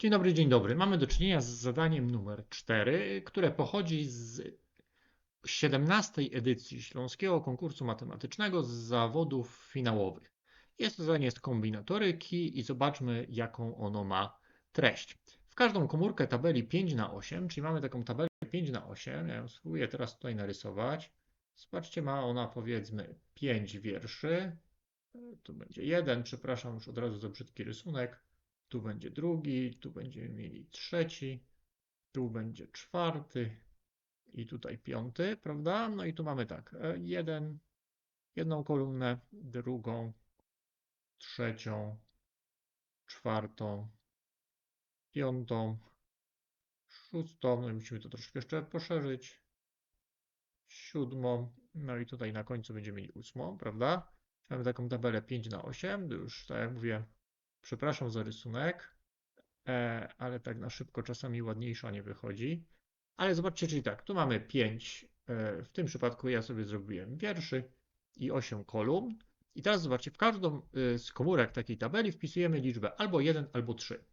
Dzień dobry, dzień dobry. Mamy do czynienia z zadaniem numer 4, które pochodzi z 17 edycji Śląskiego Konkursu Matematycznego z zawodów finałowych. Jest to zadanie z kombinatoryki i zobaczmy, jaką ono ma treść. W każdą komórkę tabeli 5 na 8, czyli mamy taką tabelę 5 na 8, ja ją spróbuję teraz tutaj narysować. Zobaczcie, ma ona powiedzmy 5 wierszy. Tu będzie jeden, przepraszam już od razu za brzydki rysunek. Tu będzie drugi, tu będziemy mieli trzeci, tu będzie czwarty i tutaj piąty, prawda? No i tu mamy tak, e, jeden, jedną kolumnę, drugą, trzecią, czwartą, piątą, szóstą, no i musimy to troszkę jeszcze poszerzyć, siódmą, no i tutaj na końcu będziemy mieli ósmą, prawda? Mamy taką tabelę 5 na 8, już tak jak mówię, Przepraszam za rysunek, e, ale tak na szybko czasami ładniejsza nie wychodzi. Ale zobaczcie, czyli tak, tu mamy 5, e, w tym przypadku ja sobie zrobiłem wierszy i 8 kolumn. I teraz zobaczcie, w każdą e, z komórek takiej tabeli wpisujemy liczbę albo 1, albo 3.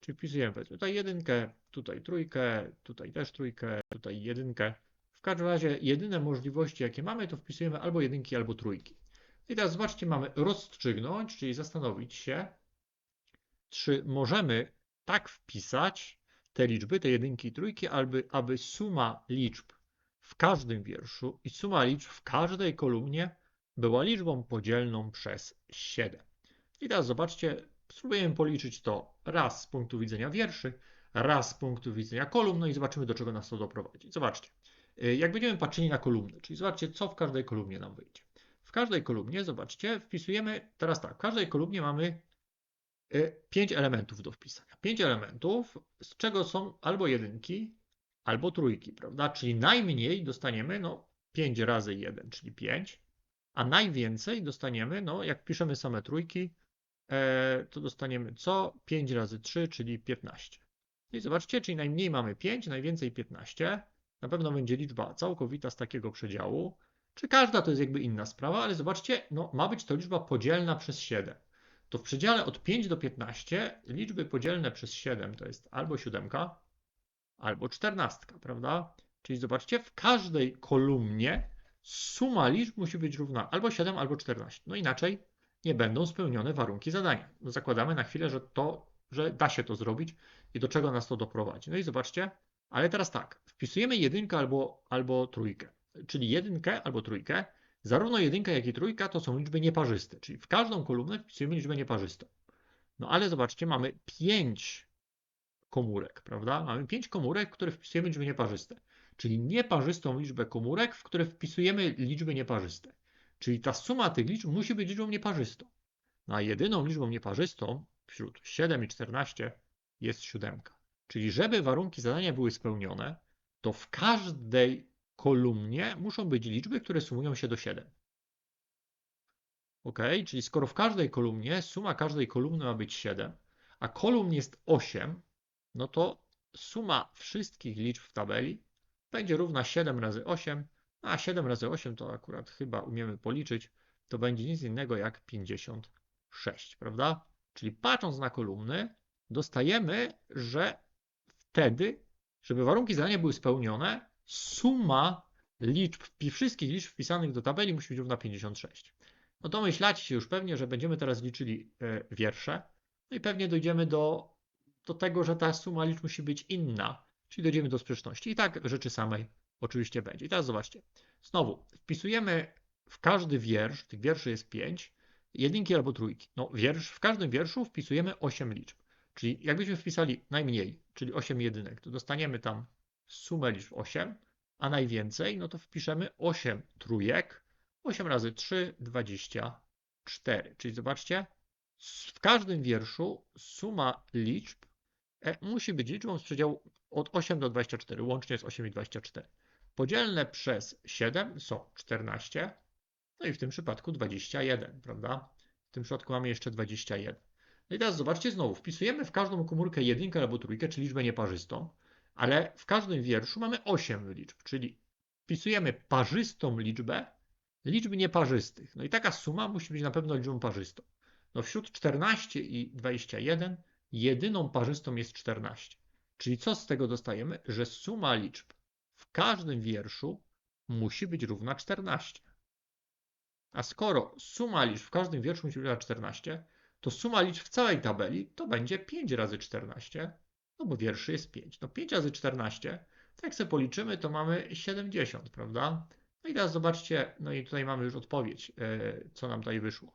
Czyli wpisujemy tutaj jedynkę, tutaj trójkę, tutaj też trójkę, tutaj jedynkę. W każdym razie jedyne możliwości, jakie mamy, to wpisujemy albo jedynki, albo trójki. I teraz zobaczcie, mamy rozstrzygnąć, czyli zastanowić się, czy możemy tak wpisać te liczby, te jedynki i trójki, aby, aby suma liczb w każdym wierszu i suma liczb w każdej kolumnie była liczbą podzielną przez 7. I teraz zobaczcie, spróbujemy policzyć to raz z punktu widzenia wierszy, raz z punktu widzenia kolumn, no i zobaczymy, do czego nas to doprowadzi. Zobaczcie, y, jak będziemy patrzyli na kolumny, czyli zobaczcie, co w każdej kolumnie nam wyjdzie. W każdej kolumnie, zobaczcie, wpisujemy, teraz tak, w każdej kolumnie mamy pięć elementów do wpisania. Pięć elementów, z czego są albo jedynki, albo trójki, prawda? Czyli najmniej dostaniemy, no, 5 razy 1, czyli 5, a najwięcej dostaniemy, no, jak piszemy same trójki, e, to dostaniemy co? 5 razy 3, czyli 15. I zobaczcie, czyli najmniej mamy 5, najwięcej 15. Na pewno będzie liczba całkowita z takiego przedziału. Czy każda to jest jakby inna sprawa, ale zobaczcie, no, ma być to liczba podzielna przez 7 to w przedziale od 5 do 15 liczby podzielne przez 7 to jest albo 7, albo 14, prawda? Czyli zobaczcie, w każdej kolumnie suma liczb musi być równa albo 7, albo 14. No inaczej nie będą spełnione warunki zadania. No zakładamy na chwilę, że to, że da się to zrobić i do czego nas to doprowadzi. No i zobaczcie, ale teraz tak, wpisujemy jedynkę albo, albo trójkę, czyli jedynkę albo trójkę Zarówno jedynka, jak i trójka to są liczby nieparzyste, czyli w każdą kolumnę wpisujemy liczbę nieparzystą. No ale zobaczcie, mamy pięć komórek, prawda? Mamy pięć komórek, w które wpisujemy liczby nieparzyste, czyli nieparzystą liczbę komórek, w które wpisujemy liczby nieparzyste. Czyli ta suma tych liczb musi być liczbą nieparzystą. No a jedyną liczbą nieparzystą wśród 7 i 14 jest siódemka. Czyli żeby warunki zadania były spełnione, to w każdej kolumnie muszą być liczby, które sumują się do 7. Ok, czyli skoro w każdej kolumnie suma każdej kolumny ma być 7, a kolumn jest 8, no to suma wszystkich liczb w tabeli będzie równa 7 razy 8, a 7 razy 8 to akurat chyba umiemy policzyć, to będzie nic innego jak 56, prawda? Czyli patrząc na kolumny, dostajemy, że wtedy, żeby warunki zadania były spełnione, suma liczb, wszystkich liczb wpisanych do tabeli musi być równa 56. No to myślacie się już pewnie, że będziemy teraz liczyli e, wiersze. No i pewnie dojdziemy do, do tego, że ta suma liczb musi być inna, czyli dojdziemy do sprzeczności. I tak rzeczy samej oczywiście będzie. I teraz zobaczcie. Znowu wpisujemy w każdy wiersz, tych wierszy jest 5, jedynki albo trójki. No wiersz, w każdym wierszu wpisujemy 8 liczb. Czyli jakbyśmy wpisali najmniej, czyli 8 jedynek, to dostaniemy tam sumę liczb 8, a najwięcej, no to wpiszemy 8 trójek. 8 razy 3, 24. Czyli zobaczcie, w każdym wierszu suma liczb e, musi być liczbą z przedziału od 8 do 24. Łącznie jest 8 i 24. Podzielne przez 7 są 14. No i w tym przypadku 21, prawda? W tym przypadku mamy jeszcze 21. No i teraz zobaczcie znowu, wpisujemy w każdą komórkę jedynkę albo trójkę, czyli liczbę nieparzystą ale w każdym wierszu mamy 8 liczb, czyli wpisujemy parzystą liczbę liczb nieparzystych. No i taka suma musi być na pewno liczbą parzystą. No wśród 14 i 21 jedyną parzystą jest 14. Czyli co z tego dostajemy? Że suma liczb w każdym wierszu musi być równa 14. A skoro suma liczb w każdym wierszu musi być równa 14, to suma liczb w całej tabeli to będzie 5 razy 14, no bo wierszy jest 5. No 5 razy 14, to jak sobie policzymy, to mamy 70, prawda? No i teraz zobaczcie, no i tutaj mamy już odpowiedź, e, co nam tutaj wyszło.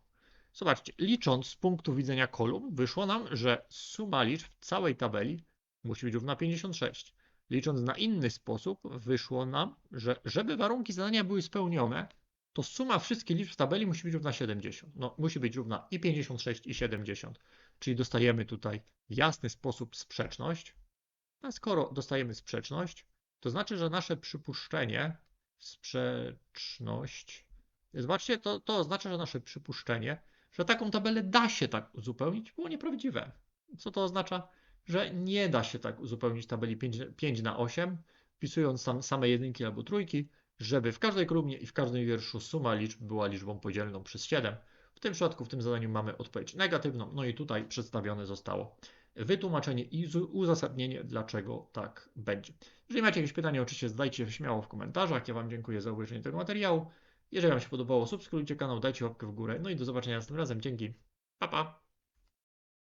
Zobaczcie, licząc z punktu widzenia kolumn, wyszło nam, że suma liczb w całej tabeli musi być równa 56. Licząc na inny sposób, wyszło nam, że żeby warunki zadania były spełnione, to suma wszystkich liczb w tabeli musi być równa 70. No, musi być równa i 56 i 70. Czyli dostajemy tutaj w jasny sposób sprzeczność. A skoro dostajemy sprzeczność, to znaczy, że nasze przypuszczenie, sprzeczność, zobaczcie, to, to oznacza, że nasze przypuszczenie, że taką tabelę da się tak uzupełnić, było nieprawdziwe. Co to oznacza? Że nie da się tak uzupełnić tabeli 5, 5 na 8, wpisując sam, same jedynki albo trójki, żeby w każdej kolumnie i w każdym wierszu suma liczb była liczbą podzielną przez 7. W tym przypadku, w tym zadaniu mamy odpowiedź negatywną, no i tutaj przedstawione zostało wytłumaczenie i uzasadnienie, dlaczego tak będzie. Jeżeli macie jakieś pytania, oczywiście zadajcie je śmiało w komentarzach. Ja Wam dziękuję za obejrzenie tego materiału. Jeżeli Wam się podobało, subskrybujcie kanał, dajcie łapkę w górę. No i do zobaczenia następnym razem. Dzięki. Pa, pa.